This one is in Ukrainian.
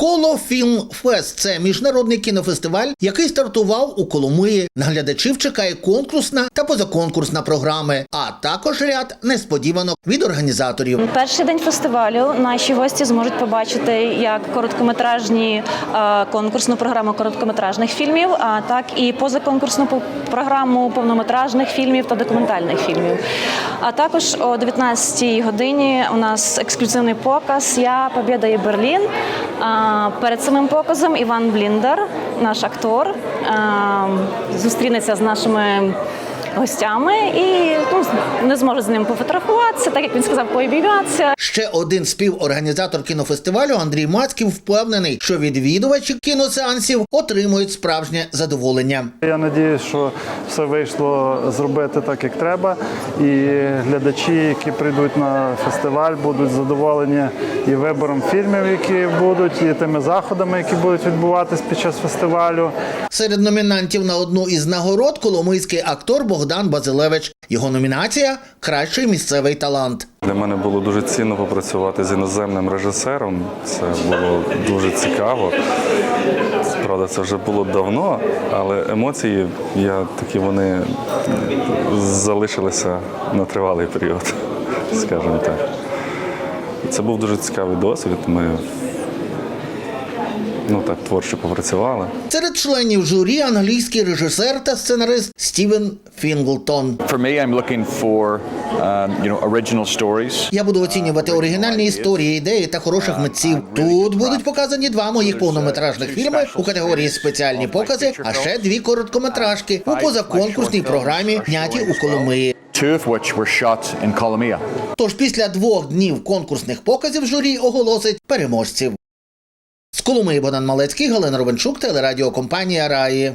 Коло Фільм Фест це міжнародний кінофестиваль, який стартував у Коломиї. На глядачів чекає конкурсна та позаконкурсна програми, а також ряд несподіванок від організаторів. Перший день фестивалю наші гості зможуть побачити як короткометражні е, конкурсну програму короткометражних фільмів, а так і позаконкурсну по- програму повнометражних фільмів та документальних фільмів. А також о 19-й годині у нас ексклюзивний показ Я Побєда і Берлін. Перед самим показом Іван Бліндер, наш актор, зустрінеться з нашими гостями і ну, не зможе з ним пофотографуватися, так як він сказав, пообійматися. Ще один співорганізатор кінофестивалю Андрій Мацьків впевнений, що відвідувачі кіносеансів отримують справжнє задоволення. Я сподіваюся, що все вийшло зробити так, як треба. І глядачі, які прийдуть на фестиваль, будуть задоволені і вибором фільмів, які будуть, і тими заходами, які будуть відбуватись під час фестивалю. Серед номінантів на одну із нагород коломийський актор Богдан Базилевич. Його номінація кращий місцевий талант. Для мене було дуже цінно попрацювати з іноземним режисером. Це було дуже цікаво. Правда, це вже було давно, але емоції я такі вони залишилися на тривалий період, скажімо так. Це був дуже цікавий досвід. Ми ну так творчо попрацювали. Серед членів журі англійський режисер та сценарист Стівен Фінглтон. For me, I'm looking for um, you know original stories. Я буду оцінювати оригінальні історії, ідеї та хороших митців. Тут будуть показані два моїх повнометражних фільми у категорії спеціальні покази, а ще дві короткометражки у позаконкурсній програмі Зняті у Коломиї. Two of which were shot in Colomia. Тож після двох днів конкурсних показів журі оголосить переможців. З Коломиї Богдан Малецький, Галина Ровенчук, телерадіокомпанія Раї.